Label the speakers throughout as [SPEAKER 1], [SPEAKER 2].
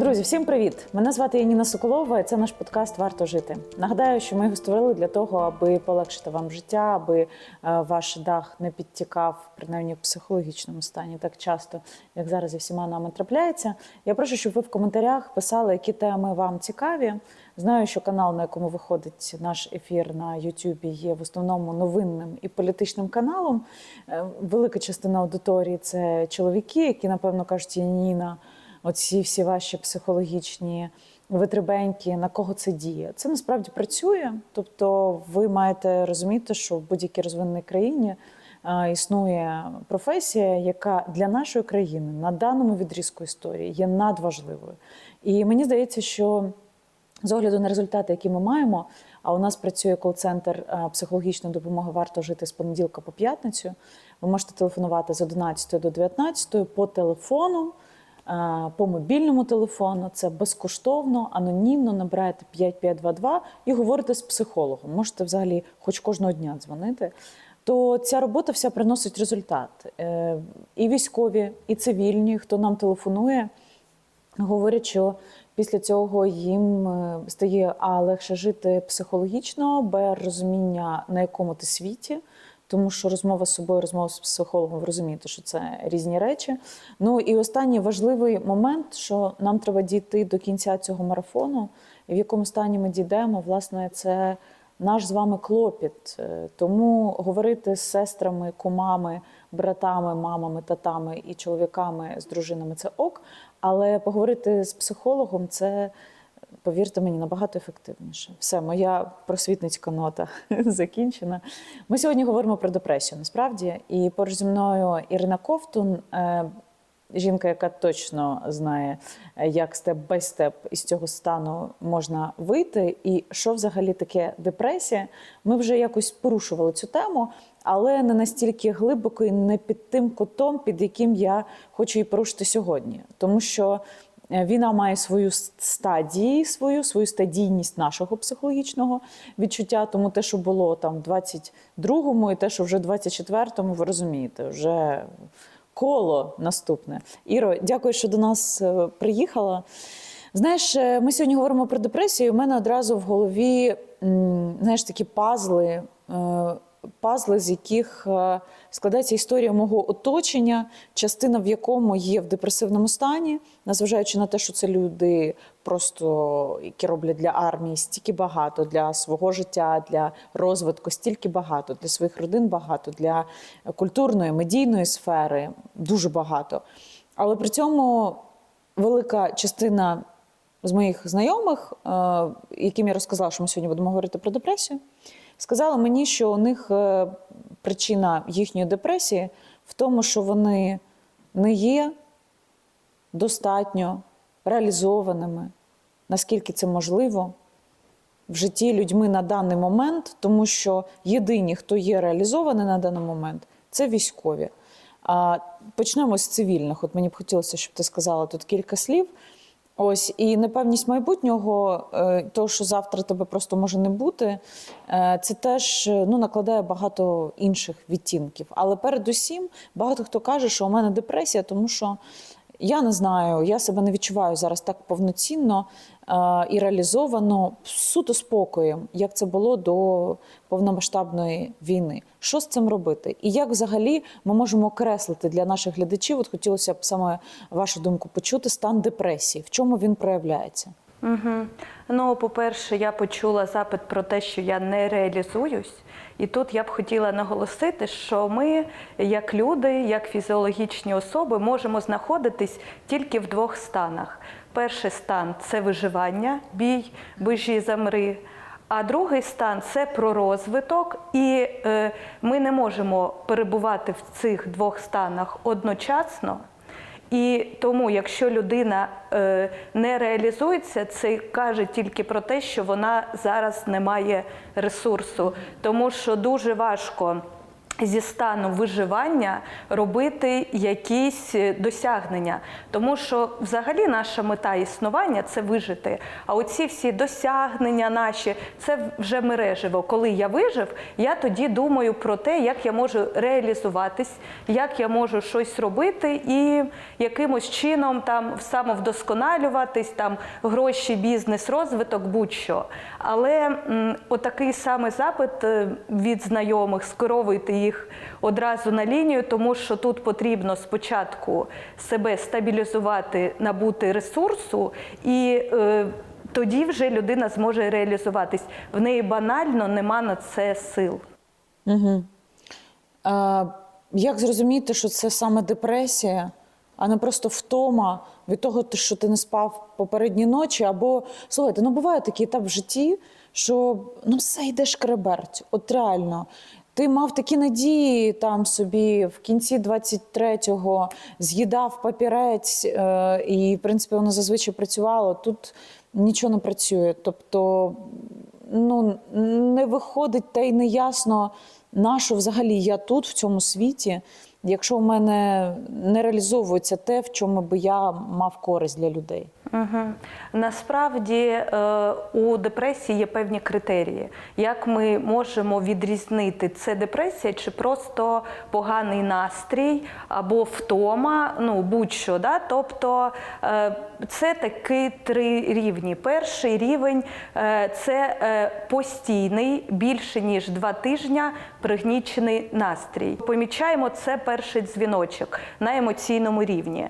[SPEAKER 1] Друзі, всім привіт! Мене звати Яніна Соколова. і Це наш подкаст Варто жити. Нагадаю, що ми його створили для того, аби полегшити вам життя, аби е, ваш дах не підтікав, принаймні в психологічному стані, так часто, як зараз і всіма нами трапляється. Я прошу, щоб ви в коментарях писали, які теми вам цікаві. Знаю, що канал, на якому виходить наш ефір на Ютубі, є в основному новинним і політичним каналом. Е, Велика частина аудиторії це чоловіки, які напевно кажуть, Яніна оці всі ваші психологічні витребеньки, на кого це діє. Це насправді працює. Тобто, ви маєте розуміти, що в будь-якій розвиненій країні а, існує професія, яка для нашої країни на даному відрізку історії є надважливою. І мені здається, що з огляду на результати, які ми маємо, а у нас працює кол-центр е, психологічної допомоги варто жити з понеділка по п'ятницю. Ви можете телефонувати з 11 до 19 по телефону, е, по мобільному телефону. Це безкоштовно, анонімно набираєте 5522 і говорите з психологом. Можете взагалі хоч кожного дня дзвонити. То ця робота вся приносить результат. Е, І військові, і цивільні, хто нам телефонує, говорять, що після цього їм е, стає а легше жити психологічно, б розуміння на якому ти світі. Тому що розмова з собою, розмова з психологом, ви розумієте, що це різні речі. Ну і останній важливий момент, що нам треба дійти до кінця цього марафону, і в якому стані ми дійдемо, власне, це наш з вами клопіт. Е, Тому говорити з сестрами, кумами, братами, мамами, татами і чоловіками з дружинами це ок. Але поговорити з психологом це, повірте мені, набагато ефективніше. Все, моя просвітницька нота закінчена. Ми сьогодні говоримо про депресію насправді. І поруч зі мною Ірина Ковтун. е, Жінка, яка точно знає, е, як степ бай степ із цього стану можна вийти, і що взагалі таке депресія. Ми вже якось порушували цю тему, але не настільки глибоко і не під тим кутом, під яким я хочу її порушити сьогодні. Тому що війна має свою стадії, свою свою стадійність нашого психологічного відчуття. Тому те, що було там в 22-му, і те, що вже в 24-му, ви розумієте, вже коло наступне. Іро, дякую, що до нас е, приїхала. Знаєш, е, ми сьогодні говоримо про депресію. і У мене одразу в голові знаєш, такі пазли, е, пазли, з яких е, складається історія мого оточення, частина в якому є в депресивному стані, незважаючи на те, що це люди просто які роблять для армії стільки багато для свого життя, для розвитку, стільки багато, для своїх родин багато, для культурної, медійної сфери дуже багато. Але при цьому велика частина з моїх знайомих, е, яким я розказала, що ми сьогодні будемо говорити про депресію, сказала мені, що у них е, причина їхньої депресії в тому, що вони не є достатньо реалізованими, наскільки це можливо в житті людьми на даний момент, тому що єдині, хто є реалізований на даний момент, це військові. Почнемо з цивільних. От мені б хотілося, щоб ти сказала тут кілька слів. Ось і непевність майбутнього, е, того, що завтра тебе просто може не бути, е, це теж е, ну, накладає багато інших відтінків. Але передусім багато хто каже, що у мене депресія, тому що я не знаю, я себе не відчуваю зараз так повноцінно е, і реалізовано суто спокоєм, як це було до повномасштабної війни. Що з цим робити? І як взагалі ми можемо окреслити для наших глядачів? От хотілося б саме вашу думку почути стан депресії. В чому він проявляється?
[SPEAKER 2] Угу. Ну, по-перше, я почула запит про те, що я не реалізуюсь. І тут я б хотіла наголосити, що ми, як люди, як фізіологічні особи, можемо знаходитись тільки в двох станах. Перший стан це виживання, бій, бижі замри. А другий стан це про розвиток, і е, ми не можемо перебувати в цих двох станах одночасно. І тому, якщо людина е, не реалізується, це каже тільки про те, що вона зараз не має ресурсу, тому що дуже важко Зі стану виживання робити якісь е, досягнення, тому що взагалі наша мета існування це вижити. А оці всі досягнення наші це вже мережево. Коли я вижив, я тоді думаю про те, як я можу реалізуватись, як я можу щось робити і якимось чином там самовдосконалюватись, там гроші, бізнес, розвиток, будь-що. Але м, отакий саме запит е, від знайомих скеровуйте їх одразу на лінію, тому що тут потрібно спочатку себе стабілізувати, набути ресурсу і. е, тоді вже людина зможе реалізуватись. В неї банально нема на це сил.
[SPEAKER 1] Угу. Е, як зрозуміти, що це саме депресія, а не просто втома від того, що ти не спав попередні ночі? Або слухайте, ну буває такий етап в житті, що ну все йде шкреберть. От реально. Ти мав такі надії там собі в кінці 23-го з'їдав папірець, е, і, в принципі, воно зазвичай працювало. Тут нічого не працює. Тобто, ну не виходить та й не ясно, на що взагалі я тут, в цьому світі, якщо в мене не реалізовується те, в чому би я мав користь для людей.
[SPEAKER 2] Угу. Насправді е, у депресії є певні критерії. Як ми можемо відрізнити, це депресія чи просто поганий настрій або втома, ну будь-що. Да? Тобто е, це такі три рівні. Перший рівень е, це постійний, більше ніж два тижня пригнічений настрій. Помічаємо це перший дзвіночок на емоційному рівні.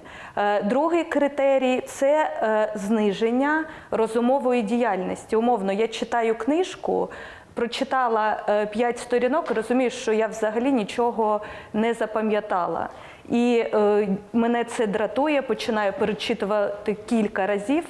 [SPEAKER 2] Другий критерій це зниження розумової діяльності. Умовно, я читаю книжку. Прочитала е, п'ять сторінок, розумію, що я взагалі нічого не запам'ятала. І е, мене це дратує, починаю перечитувати кілька разів,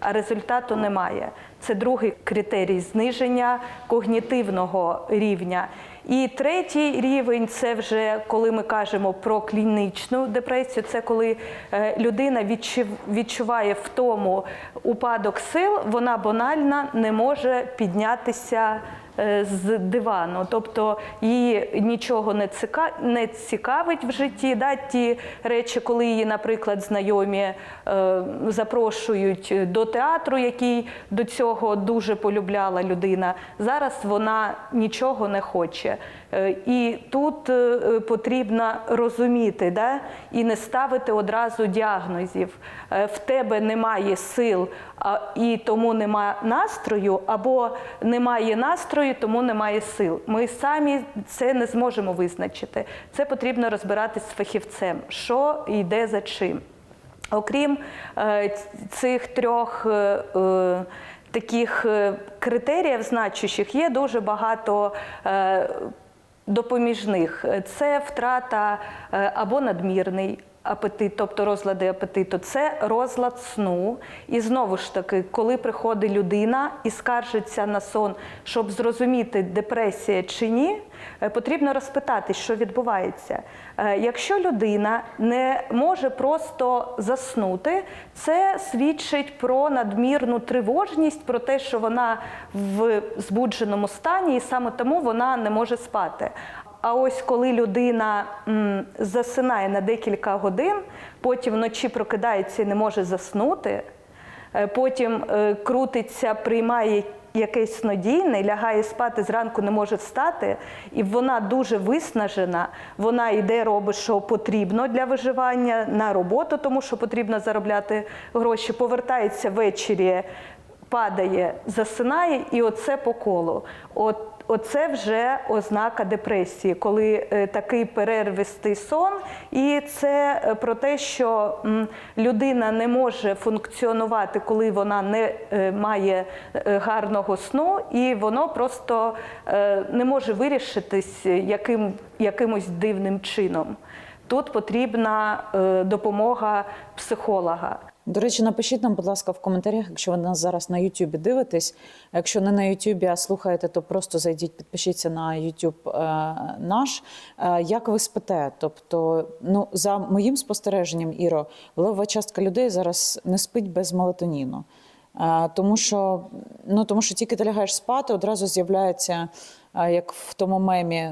[SPEAKER 2] а результату немає. Це другий критерій зниження когнітивного рівня. І третій рівень це вже коли ми кажемо про клінічну депресію. Це коли е, людина відчув- відчуває в тому упадок сил, вона банально не може піднятися з дивану, тобто її нічого не цика... не цікавить в житті. Да? Ті речі, коли її, наприклад, знайомі е, запрошують до театру, який до цього дуже полюбляла людина. Зараз вона нічого не хоче. Е, І тут е, потрібно розуміти да? і не ставити одразу діагнозів. Е, В тебе немає сил, і тому немає настрою, або немає настрою, тому немає сил. Ми самі це не зможемо визначити. Це потрібно розбиратись з фахівцем, що йде за чим. Окрім е, цих трьох е, е, таких критеріїв значущих, є дуже багато. допоміжних. Це втрата або надмірний апетит, тобто розлади апетиту, це розлад сну. І знову ж таки, коли приходить людина і скаржиться на сон, щоб зрозуміти, депресія чи ні, е, потрібно розпитати, що відбувається. Е, Якщо людина не може просто заснути, це свідчить про надмірну тривожність, про те, що вона в збудженому стані, і саме тому вона не може спати. А ось коли людина м, засинає на декілька годин, потім вночі прокидається і не може заснути, е, потім е, крутиться, приймає якесь снодійне, лягає спати зранку, не може встати, і вона дуже виснажена. Вона йде, робить, що потрібно для виживання на роботу, тому що потрібно заробляти гроші, повертається ввечері, падає, засинає, і оце по колу. От Оце вже ознака депресії, коли е, такий перервистий сон, і це е, про те, що людина не може функціонувати, коли вона не е, має гарного сну, і воно просто не може вирішитись яким, якимось дивним чином. Тут потрібна допомога психолога.
[SPEAKER 1] До речі, напишіть нам, будь ласка, в коментарях, якщо ви нас зараз на Ютубі дивитесь. Якщо не на Ютубі, а слухаєте, то просто зайдіть, підпишіться на Ютуб е, наш. Е, як ви спите? Тобто, ну за моїм спостереженням, Іро, левова частка людей зараз не спить без мелатоніну. Е, Тому що, ну, тому що тільки ти лягаєш спати, одразу з'являється, як в тому мемі,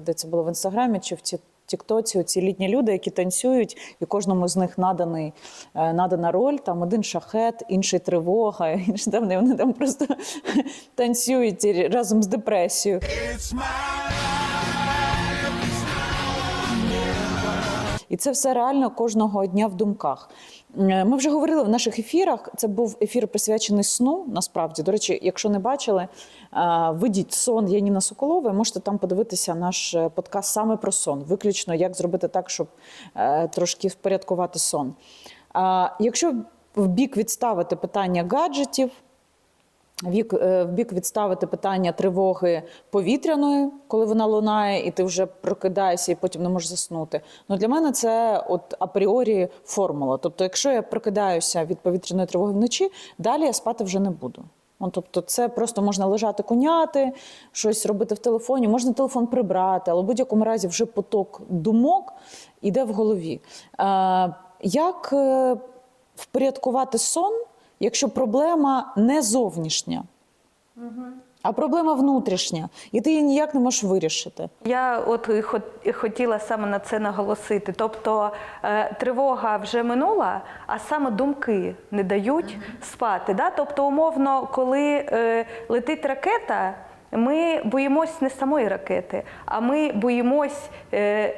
[SPEAKER 1] де це було в інстаграмі чи в Ті- Тіктоці, ці літні люди, які танцюють, і кожному з них наданий, е, надана роль. Там один шахет, інший тривога, інші там вони там просто танцюють разом з депресією. І це все реально кожного дня в думках. Е, Ми вже говорили в наших ефірах. Це був ефір присвячений сну. Насправді, до речі, якщо не бачили, е, видіть сон Яніна Соколова. Можете там подивитися наш е, подкаст саме про сон, виключно як зробити так, щоб трошки впорядкувати сон. Якщо в бік відставити питання гаджетів, вік, е, в бік відставити питання тривоги повітряної, коли вона лунає, і ти вже прокидаєшся і потім не можеш заснути. Ну для мене це от апріорі формула. Тобто, якщо я прокидаюся від повітряної тривоги вночі, далі я спати вже не буду. Ну, тобто, це просто можна лежати куняти, щось робити в телефоні, можна телефон прибрати, але в будь-якому разі вже поток думок іде в голові. Е, як е, впорядкувати сон, якщо проблема не зовнішня, а проблема внутрішня, і ти її ніяк не можеш вирішити.
[SPEAKER 2] Я от і хотіла саме на це наголосити. Тобто е, тривога вже минула, а саме думки не дають спати. Да? Тобто, умовно, коли е, летить ракета, ми боїмось не самої ракети, а ми боїмось. Е,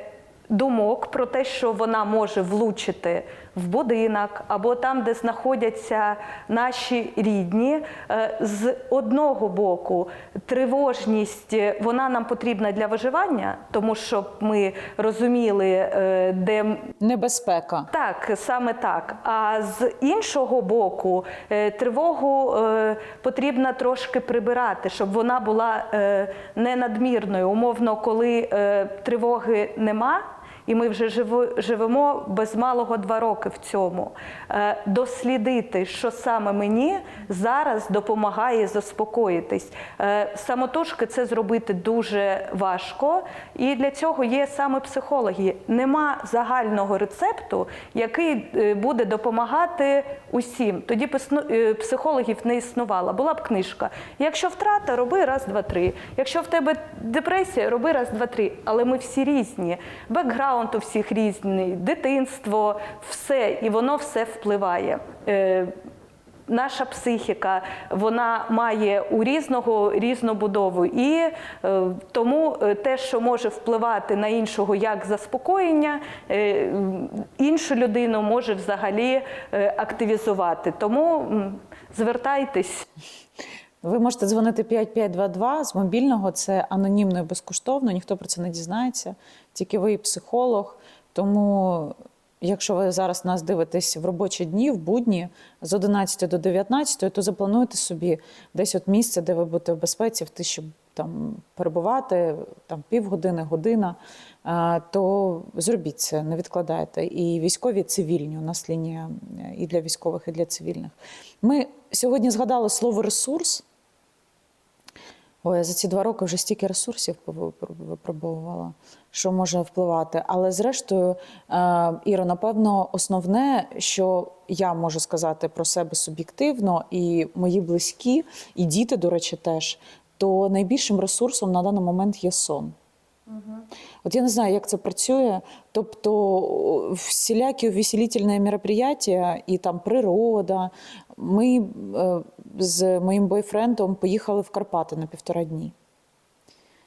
[SPEAKER 2] Думок про те, що вона може влучити в будинок або там, де знаходяться наші рідні. Е, З одного боку, тривожність е, вона нам потрібна для виживання, тому щоб ми розуміли, е, де
[SPEAKER 1] Небезпека.
[SPEAKER 2] так, саме так. А з іншого боку, тривогу потрібно трошки прибирати, щоб вона була не надмірною. Умовно, коли тривоги нема. І ми вже живемо без малого два роки в цьому. Е, Дослідити, що саме мені зараз допомагає заспокоїтись. Е, Самотужки це зробити дуже важко, і для цього є саме психологи. Нема загального рецепту, який е, буде допомагати усім. Тоді психологів не існувало. Була б книжка. Якщо втрата, роби раз, два, три. Якщо в тебе депресія, роби раз, два, три. Але ми всі різні. Бекграунд у всіх різний, дитинство, все, і воно все впливає. Е, Наша психіка вона має у різного різну будову, і е, тому е, те, що може впливати на іншого як заспокоєння, е, іншу людину може взагалі е, активізувати. Тому звертайтесь.
[SPEAKER 1] Ви можете дзвонити 5522 з мобільного, це анонімно і безкоштовно, ніхто про це не дізнається, тільки ви психолог. Тому, якщо ви зараз нас дивитесь в робочі дні, в будні з 11 до 19, то заплануйте собі десь от місце, де ви будете в безпеці, в тиші там перебувати, там півгодини, година, то зробіть це, не відкладайте. І військові, і цивільні. У нас лінія е, і для військових, і для цивільних. Ми сьогодні згадали слово ресурс. Ой, я за ці два роки вже стільки ресурсів випробовувала, що може впливати. Але зрештою, е, Іро, напевно, основне, що я можу сказати про себе суб'єктивно, і мої близькі, і діти, до речі, теж, то найбільшим ресурсом на даний момент є сон. От я не знаю, як це працює. Тобто всілякі увеселительні мероприятия і там природа. Ми е, з моїм бойфрендом поїхали в Карпати на півтора дні.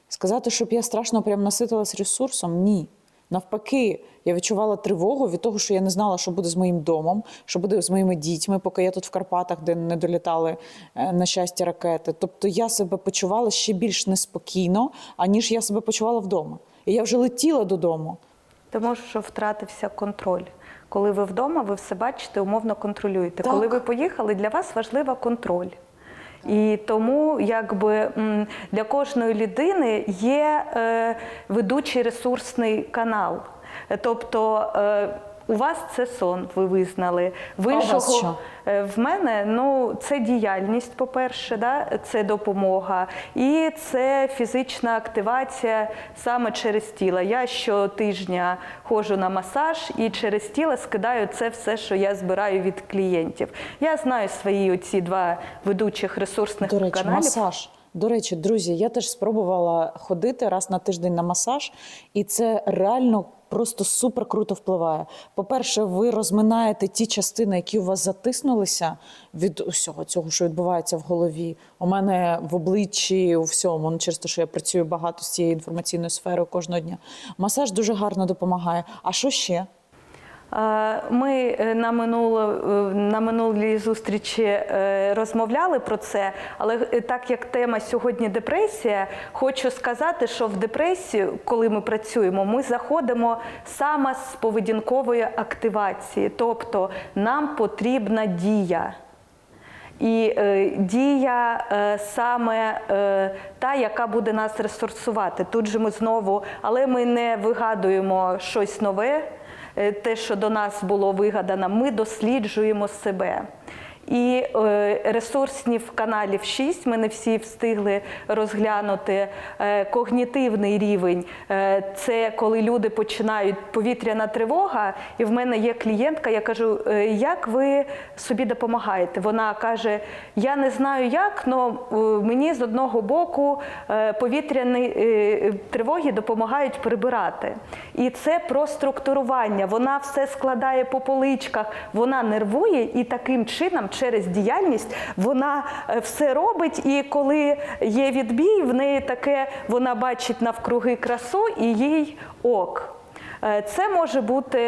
[SPEAKER 1] Сказати, щоб я страшно прям наситилась ресурсом, ні. Навпаки, я відчувала тривогу від того, що я не знала, що буде з моїм домом, що буде з моїми дітьми, поки я тут в Карпатах, де не долітали е, на щастя ракети. Тобто я себе почувала ще більш неспокійно, аніж я себе почувала вдома. І я вже летіла додому.
[SPEAKER 2] Тому що втратився контроль. Коли ви вдома, ви все бачите, умовно контролюєте.
[SPEAKER 1] Так.
[SPEAKER 2] Коли ви поїхали, для вас важлива контроль. І тому якби для кожної людини є е, ведучий ресурсний канал. Тобто, е, у вас це сон, ви визнали. В
[SPEAKER 1] А у вас
[SPEAKER 2] іншого
[SPEAKER 1] що?
[SPEAKER 2] Е, В мене ну це діяльність, по-перше, да? це допомога, і це фізична активація саме через тіло. Я щотижня ходжу на масаж і через тіло скидаю це все, що я збираю від клієнтів. Я знаю свої оці два ведучих ресурсних
[SPEAKER 1] До речі,
[SPEAKER 2] каналів.
[SPEAKER 1] масаж. До речі, друзі, я теж спробувала ходити раз на тиждень на масаж, і це реально просто супер круто впливає. По-перше, ви розминаєте ті частини, які у вас затиснулися від усього цього, що відбувається в голові. У мене в обличчі, у всьому, ну, через те, що я працюю багато з цією інформаційною сферою кожного дня. Масаж дуже гарно допомагає. А що ще?
[SPEAKER 2] Ми е, на минуло е, на минулій зустрічі е, розмовляли про це, але так як тема сьогодні депресія, хочу сказати, що в депресію, коли ми працюємо, ми заходимо саме з поведінкової активації, тобто нам потрібна дія. І е, дія е, саме е, та, яка буде нас ресурсувати. Тут же ми знову, але ми не вигадуємо щось нове, те, що до нас було вигадано, ми досліджуємо себе. І е, ресурсів каналів 6 ми не всі встигли розглянути. Е, когнітивний рівень е, це коли люди починають повітряна тривога. І в мене є клієнтка, я кажу, «Е, як ви собі допомагаєте? Вона каже: Я не знаю як, але мені з одного боку повітряні тривоги допомагають прибирати. І це про структурування. Вона все складає по поличках, вона нервує і таким чином, через діяльність, вона е, все робить. І коли є відбій, в неї таке вона бачить навкруги красу і їй ок. Е, Це може бути.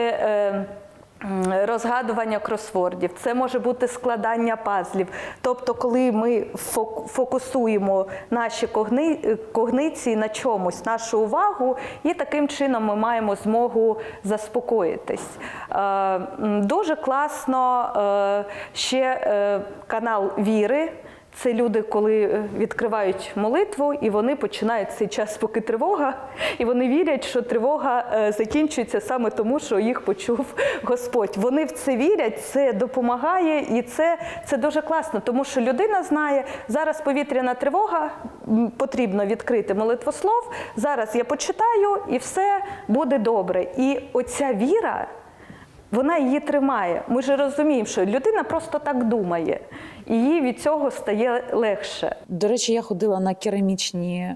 [SPEAKER 2] Розгадування кросвордів, це може бути складання пазлів. Тобто, коли ми фок- фокусуємо наші когни... когниції на чомусь, нашу увагу, і таким чином ми маємо змогу заспокоїтись. Е, Дуже класно е, ще е, канал Віри. Це люди, коли е, відкривають молитву, і вони починають цей час, поки тривога, і вони вірять, що тривога е, закінчується саме тому, що їх почув Господь. Вони в це вірять, це допомагає, і це, це дуже класно, тому що людина знає, зараз повітряна тривога, потрібно відкрити молитвослов. Зараз я почитаю, і все буде добре. І оця віра. Вона її тримає. Ми ж розуміємо, що людина просто так думає, і їй від цього стає легше.
[SPEAKER 1] До речі, я ходила на керамічні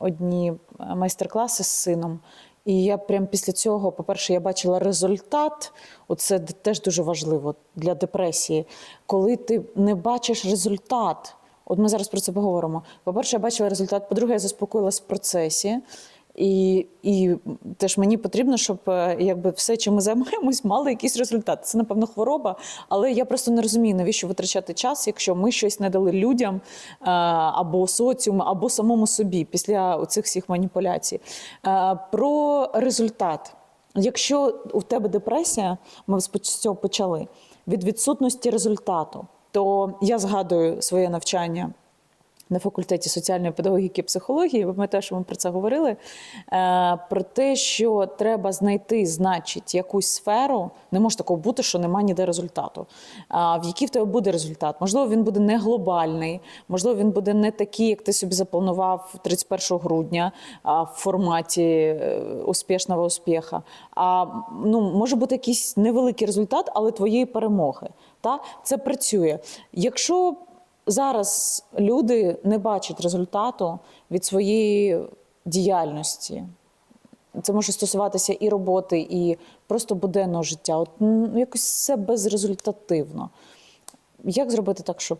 [SPEAKER 1] одні майстер-класи з сином. І я прям після цього, по-перше, я бачила результат. Оце теж дуже важливо для депресії. Коли ти не бачиш результат, от ми зараз про це поговоримо. По-перше, я бачила результат. По-друге, я заспокоїлась в процесі. І, і теж мені потрібно, щоб е, якби все, чим ми займаємось, мало якийсь результат. Це, напевно, хвороба, але я просто не розумію, навіщо витрачати час, якщо ми щось не дали людям е, або соціуму, або самому собі після цих всіх маніпуляцій. Е, Про результат. Якщо у тебе депресія, ми з цього почали, від відсутності результату, то я згадую своє навчання на факультеті соціальної педагогіки і психології, ви пам'ятаєте, що ми про це говорили. е, Про те, що треба знайти, значить, якусь сферу. Не може такого бути, що немає ніде результату. В який в тебе буде результат? Можливо, він буде не глобальний, можливо, він буде не такий, як ти собі запланував 31 грудня в форматі е, успішного успіха. А ну, може бути якийсь невеликий результат, але твоєї перемоги. Та? Це працює. Якщо зараз люди не бачать результату від своєї діяльності. Це може стосуватися і роботи, і просто буденного життя. От ну, якось все безрезультативно. Як зробити так, щоб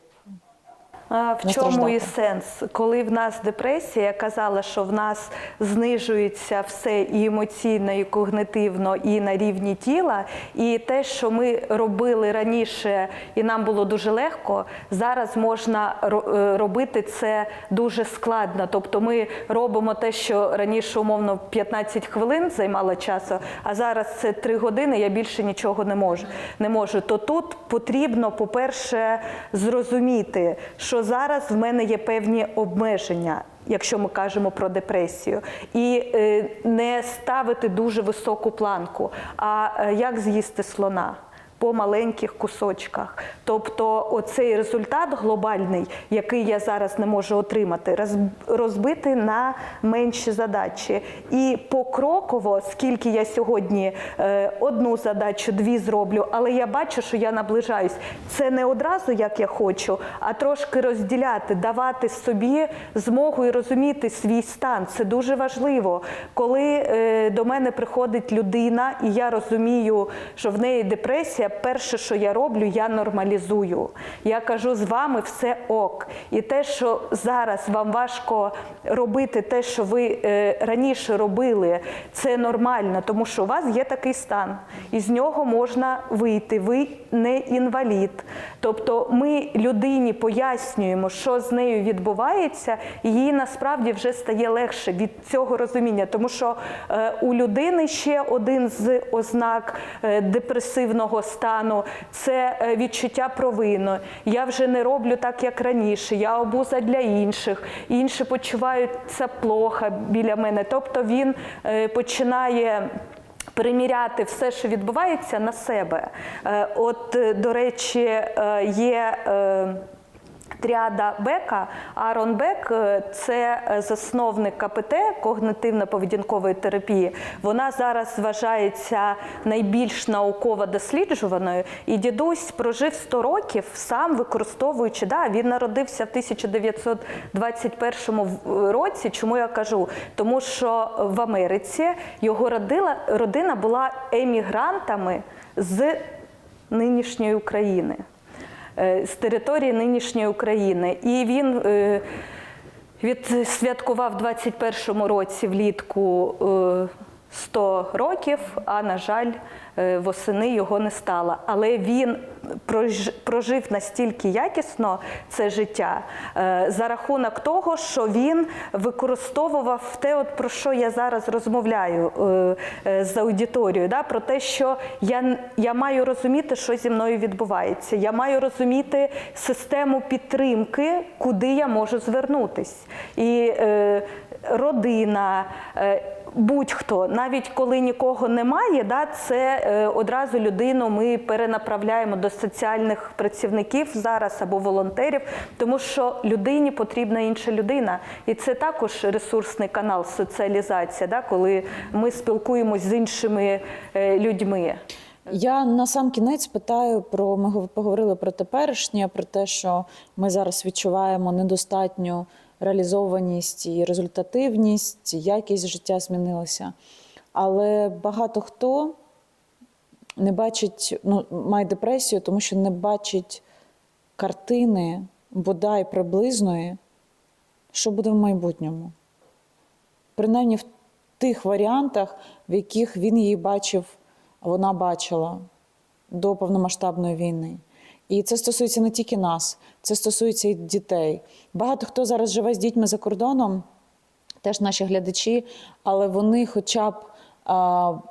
[SPEAKER 2] В чому і сенс? Коли в нас депресія, я казала, що в нас знижується все і емоційно, і когнитивно, і на рівні тіла. І те, що ми робили раніше, і нам було дуже легко, зараз можна е, робити це дуже складно. Тобто ми робимо те, що раніше умовно 15 хвилин займало часу, а зараз це 3 години, я більше нічого не можу. Не можу. То тут потрібно, по-перше, зрозуміти, що зараз в мене є певні обмеження. якщо ми кажемо про депресію, і е, не ставити дуже високу планку. А е, як з'їсти слона? По маленьких кусочках. Тобто, оцей результат глобальний, який я зараз не можу отримати, розбити на менші задачі. І покроково, скільки я сьогодні е, одну задачу, дві зроблю, але я бачу, що я наближаюсь. Це не одразу, як я хочу, а трошки розділяти, давати собі змогу і розуміти свій стан. Це дуже важливо. Коли е, до мене приходить людина, і я розумію, що в неї депресія, перше, що я роблю, я нормалізую. Я кажу, з вами все ок. І те, що зараз вам важко робити те, що ви е, раніше робили, це нормально, тому що у вас є такий стан, і з нього можна вийти. Ви не інвалід. Тобто ми людині пояснюємо, що з нею відбувається, і їй насправді вже стає легше від цього розуміння, тому що е, у людини ще один з ознак е, депресивного стану це е, відчуття провини. Я вже не роблю так, як раніше. Я обуза для інших. Інші почуваються плохо біля мене. Тобто він починає. Приміряти все, що відбувається, на себе. Е, От, е, до речі, е, є Тріада Бека, Аарон Бек е, це е, засновник КПТ когнитивно-поведінкової терапії. Вона зараз вважається найбільш науково досліджуваною. І дідусь прожив 100 років, сам використовуючи. Да, він народився в 1921 році. Чому я кажу? Тому що в Америці його родила, родина була емігрантами з нинішньої України е, з території нинішньої України. І він е, відсвяткував у 21-му році влітку е, 100 років, а на жаль, е, восени його не стало. Але він прожив настільки якісно це життя е, за рахунок того, що він використовував те, от про що я зараз розмовляю е, з аудиторією, да, про те, що я, я маю розуміти, що зі мною відбувається. Я маю розуміти систему підтримки, куди я можу звернутись. І родина. Будь-хто, навіть коли нікого немає, да, це е, одразу людину ми перенаправляємо до соціальних працівників зараз або волонтерів, тому що людині потрібна інша людина. І це також ресурсний канал соціалізація, да, коли ми спілкуємось з іншими е, людьми.
[SPEAKER 1] Я на сам кінець питаю про ми поговорили про теперішнє, про те, що ми зараз відчуваємо недостатню реалізованість і результативність, якість життя змінилася. Але багато хто не бачить, ну, має депресію, тому що не бачить картини, бодай приблизної, що буде в майбутньому. Принаймні в тих варіантах, в яких він її бачив, вона бачила до повномасштабної війни. І це стосується не тільки нас, це стосується і дітей. Багато хто зараз живе з дітьми за кордоном, теж наші глядачі, але вони, хоча б,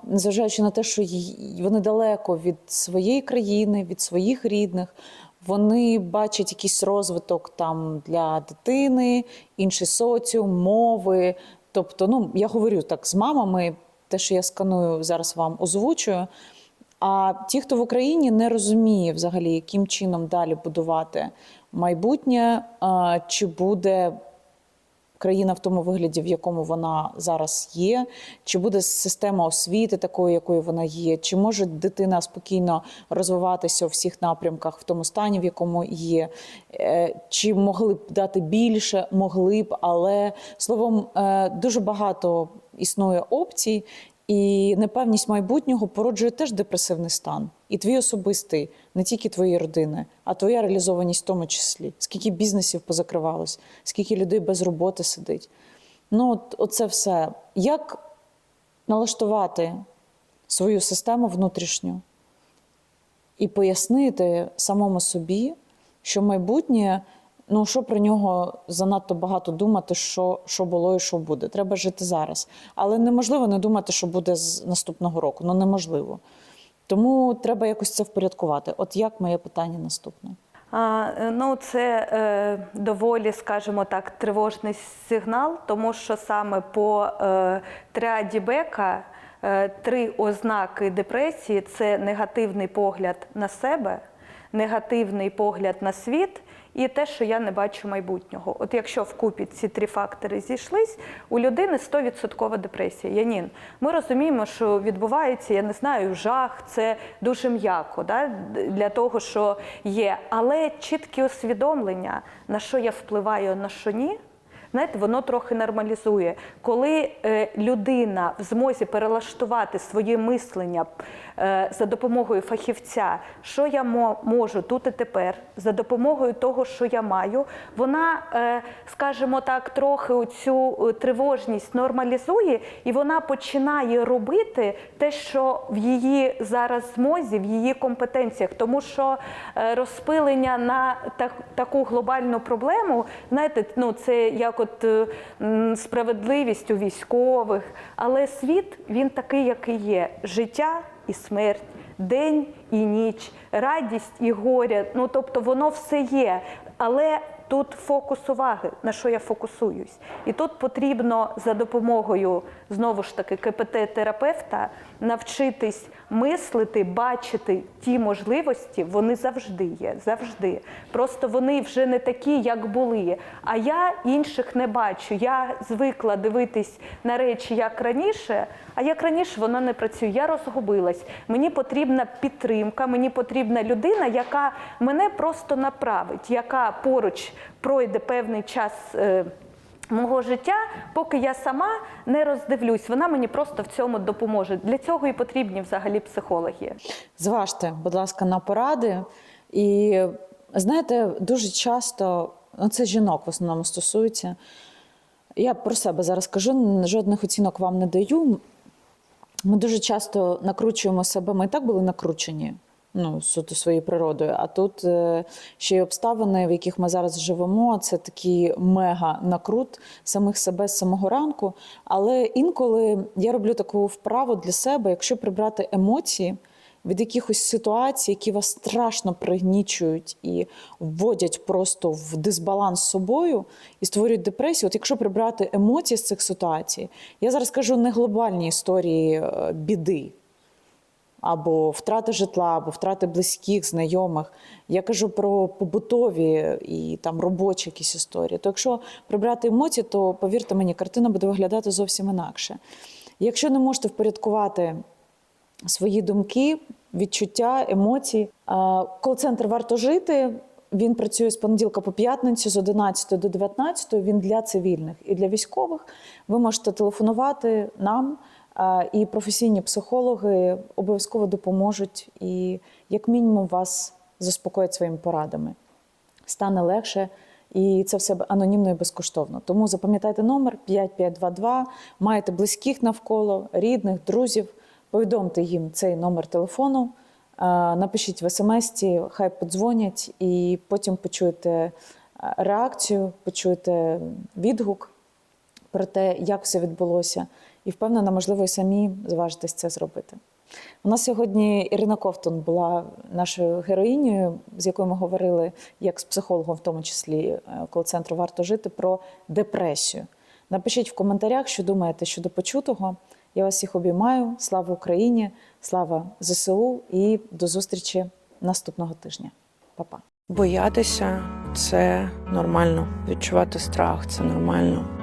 [SPEAKER 1] незважаючи на те, що вони далеко від своєї країни, від своїх рідних, вони бачать якийсь розвиток там для дитини, інший соціум, мови. Тобто, ну я говорю так з мамами, те, що я сканую зараз вам озвучую. А ті, хто в Україні не розуміє взагалі, яким чином далі будувати майбутнє, чи буде країна в тому вигляді, в якому вона зараз є, чи буде система освіти такою, якою вона є, чи може дитина спокійно розвиватися у всіх напрямках в тому стані, в якому є, Е, чи могли б дати більше, могли б, але словом, е, дуже багато існує опцій. І непевність майбутнього породжує теж депресивний стан. І твій особистий, не тільки твоєї родини, а твоя реалізованість в тому числі. Скільки бізнесів позакривалось, скільки людей без роботи сидить. Ну, от, оце все. Як налаштувати свою систему внутрішню і пояснити самому собі, що майбутнє, ну що про нього занадто багато думати, що, що було і що буде. Треба жити зараз. Але неможливо не думати, що буде з наступного року. Ну неможливо. Тому треба якось це впорядкувати. От як моє питання наступне?
[SPEAKER 2] А, е, Ну, це е, доволі, скажімо так, тривожний сигнал, тому що саме по е, тріаді Бека е, три ознаки депресії це негативний погляд на себе, негативний погляд на світ і те, що я не бачу майбутнього. От якщо вкупі ці три фактори зійшлись, у людини 100% депресія. Янін, ми розуміємо, що відбувається, я не знаю, жах, це дуже м'яко да, для того, що є. Але чітке усвідомлення, на що я впливаю, на що ні. Знаєте, воно трохи нормалізує. Коли е, людина в змозі перелаштувати своє мислення за допомогою фахівця, що я можу тут і тепер, за допомогою того, що я маю, вона, е, скажімо так, трохи цю тривожність нормалізує, і вона починає робити те, що в її зараз змозі, в її компетенціях, тому що е, розпилення на таку глобальну проблему, знаєте, ну це як от е, справедливість у військових, але світ він такий, який є: життя і смерть, день і ніч, радість і горя. Ну тобто воно все є, але. Тут фокус уваги, на що я фокусуюсь. І тут потрібно за допомогою знову ж таки КПТ-терапевта навчитись мислити, бачити ті можливості, вони завжди є, завжди. Просто вони вже не такі, як були. А я інших не бачу. Я звикла дивитись на речі як раніше, а як раніше воно не працює. Я розгубилась. Мені потрібна підтримка, мені потрібна людина, яка мене просто направить, яка поруч пройде певний час. е, Мого життя, поки я сама не роздивлюсь, вона мені просто в цьому допоможе. Для цього і потрібні взагалі психологи.
[SPEAKER 1] Зважте, будь ласка, на поради. І знаєте, дуже часто ну, це жінок в основному стосується. Я про себе зараз кажу, жодних оцінок вам не даю. Ми дуже часто накручуємо себе. Ми і так були накручені ну, суто своєю природою. А тут е, ще й обставини, в яких ми зараз живемо, це такий мега накрут самих себе з самого ранку. Але інколи я роблю таку вправу для себе, якщо прибрати емоції від якихось ситуацій, які вас страшно пригнічують і вводять просто в дисбаланс з собою і створюють депресію. От якщо прибрати емоції з цих ситуацій, я зараз кажу не глобальні історії е, біди. Або втрати житла, або втрати близьких, знайомих. Я кажу про побутові і там робочі якісь історії. То якщо прибрати емоції, то повірте мені, картина буде виглядати зовсім інакше. Якщо не можете впорядкувати свої думки, відчуття, емоції. А, Кол-центр варто жити. Він працює з понеділка по п'ятницю з 11 до 19. Він для цивільних і для військових. Ви можете телефонувати нам, і професійні психологи обов'язково допоможуть і, як мінімум, вас заспокоять своїми порадами. Стане легше. І це все анонімно і безкоштовно. Тому запам'ятайте номер 5522, маєте близьких навколо, рідних, друзів. Повідомте їм цей номер телефону, напишіть в смс, хай подзвонять, і потім почуєте реакцію, почуєте відгук про те, як все відбулося, і впевнена, можливо, і самі зважитесь це зробити. У нас сьогодні Ірина Ковтун була нашою героїнею, з якою ми говорили як з психологом, в тому числі е, кол-центру варто жити про депресію. Напишіть в коментарях, що думаєте щодо почутого. Я вас всіх обіймаю. Слава Україні, слава ЗСУ і до зустрічі наступного тижня. Па-па.
[SPEAKER 3] Боятися це нормально. Відчувати страх це нормально.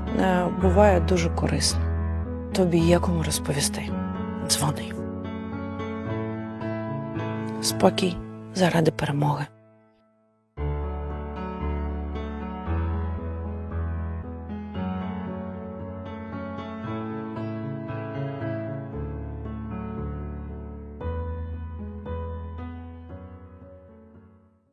[SPEAKER 3] буває дуже корисно. Тобі є кому розповісти. Дзвони. Спокій заради перемоги.